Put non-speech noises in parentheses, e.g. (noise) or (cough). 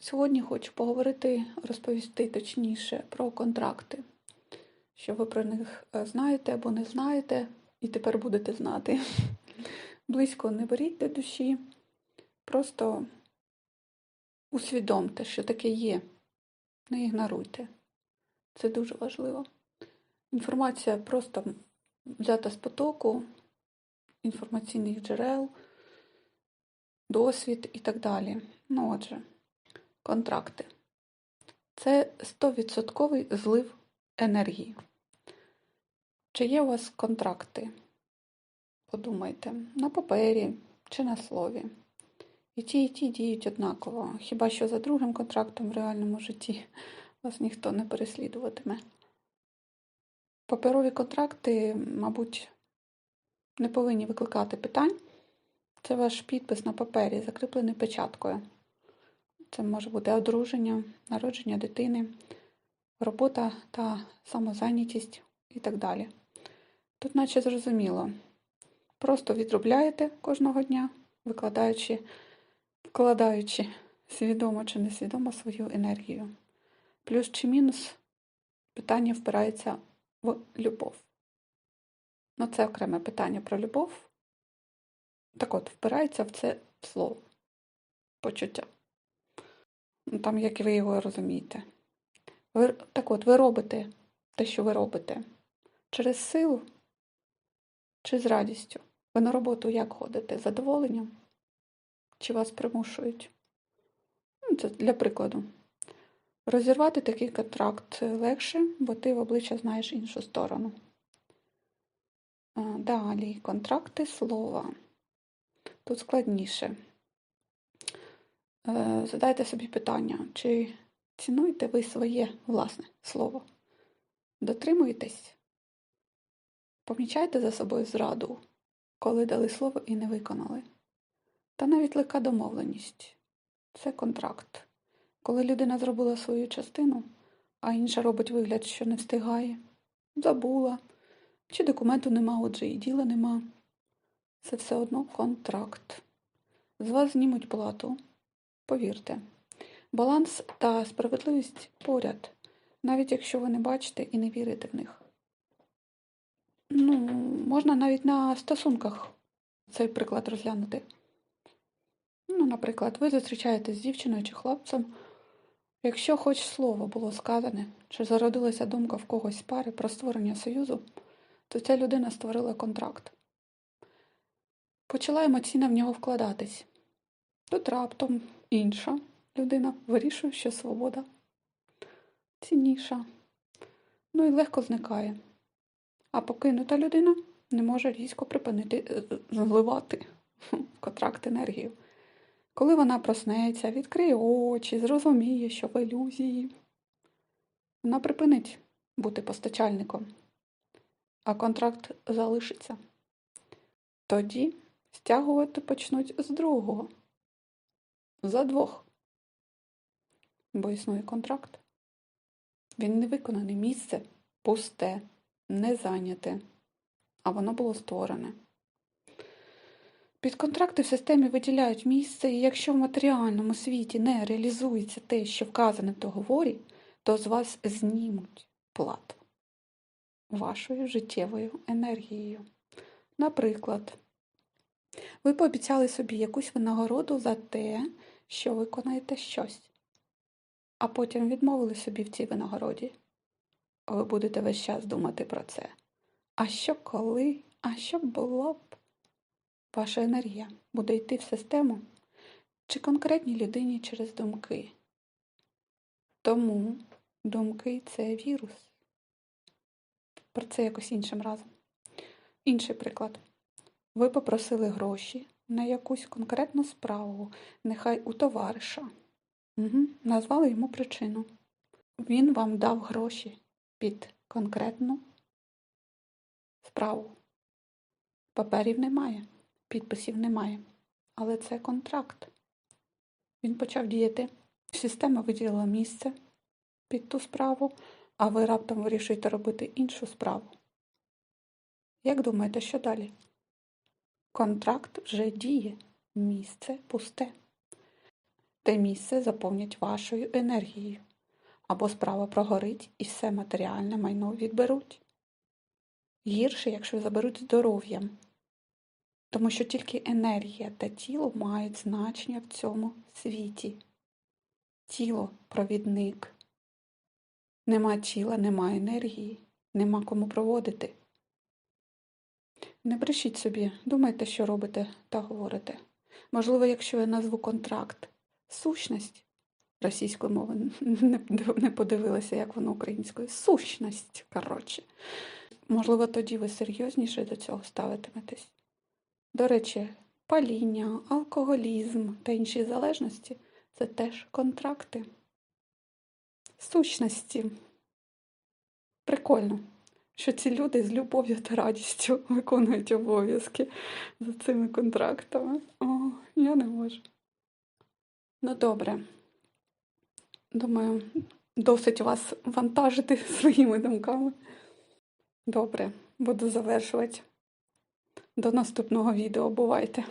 Сьогодні хочу поговорити, розповісти точніше про контракти, що ви про них е, знаєте або не знаєте, і тепер будете знати. (laughs) Близько не беріть до душі, просто усвідомте, що таке є. Не ігноруйте. Це дуже важливо. Інформація просто взята з потоку, інформаційних джерел, досвід і так далі. Ну, отже, контракти. Це 100% злив енергії. Чи є у вас контракти? Подумайте, на папері чи на слові. І ті, і ті діють однаково. Хіба що за другим контрактом в реальному житті вас ніхто не переслідуватиме. Паперові контракти, мабуть, не повинні викликати питань. Це ваш підпис на папері, закріплений печаткою. Це може бути одруження, народження дитини, робота та самозайнятість і так далі. Тут, наче зрозуміло, просто відробляєте кожного дня, викладаючи, вкладаючи свідомо чи несвідомо свою енергію. Плюс чи мінус питання впирається в любов. Ну, це окреме питання про любов. Так от, впирається в це слово, почуття. Ну, Там, як ви його розумієте. Ви, так от, ви робите те, що ви робите, через силу чи з радістю. Ви на роботу як ходите? З задоволенням? Чи вас примушують? Ну, Це для прикладу. Розірвати такий контракт легше, бо ти в обличчя знаєш іншу сторону. Далі, контракти слова. Тут складніше. Е, Задайте собі питання, чи цінуєте ви своє власне слово? Дотримуєтесь? Помічайте за собою зраду, коли дали слово і не виконали. Та навіть легка домовленість це контракт. Коли людина зробила свою частину, а інша робить вигляд, що не встигає, забула, чи документу нема, отже і діла нема. Це все одно контракт. З вас знімуть плату. Повірте, баланс та справедливість поряд, навіть якщо ви не бачите і не вірите в них. Ну, можна навіть на стосунках цей приклад розглянути. Ну, наприклад, ви зустрічаєтесь з дівчиною чи хлопцем. Якщо хоч слово було сказане, чи зародилася думка в когось з пари про створення союзу, то ця людина створила контракт. Почала емоційно в нього вкладатись. Тут раптом інша людина вирішує, що свобода цінніша. Ну і легко зникає. А покинута людина не може різко припинити е, е, зливати в (laughs) контракт енергію. Коли вона проснеться, відкриє очі, зрозуміє, що в ілюзії, вона припинить бути постачальником, а контракт залишиться. Тоді стягувати почнуть з другого, за двох, бо існує контракт. Він не виконаний місце пусте, не зайняте, а воно було створене. Під контракти в системі виділяють місце, і якщо в матеріальному світі не реалізується те, що вказане в договорі, то з вас знімуть плату вашою життєвою енергією. Наприклад, ви пообіцяли собі якусь винагороду за те, що виконаєте щось, а потім відмовили собі в цій винагороді. Ви будете весь час думати про це. А що коли? А що було б? Ваша енергія буде йти в систему чи конкретній людині через думки. Тому думки це вірус. Про це якось іншим разом. Інший приклад. Ви попросили гроші на якусь конкретну справу, нехай у товариша. Угу. Назвали йому причину. Він вам дав гроші під конкретну справу. Паперів немає, підписів немає. Але це контракт. Він почав діяти. Система виділила місце під ту справу, а ви раптом вирішуєте робити іншу справу. Як думаєте, що далі? Контракт вже діє, місце пусте. те місце заповнять вашою енергією. Або справа прогорить і все матеріальне майно відберуть. Гірше, якщо заберуть здоров'ям, тому що тільки енергія та тіло мають значення в цьому світі. Тіло провідник. Нема тіла, нема енергії, нема кому проводити. Не брешіть собі, думайте, що робите та говорите. Можливо, якщо я назву контракт сущність російської мови, (laughs) не, не подивилася, як воно українською. Сущність, коротше. Можливо, тоді ви серйозніше до цього ставитиметесь. До речі, паління, алкоголізм та інші залежності це теж контракти. Сущності. Прикольно, що ці люди з любов'ю та радістю (laughs) виконують обов'язки за цими контрактами. О, я не можу. Ну, добре. Думаю, досить вас вантажити (laughs) своїми думками. Добре, буду завершувати. До наступного відео. Бувайте!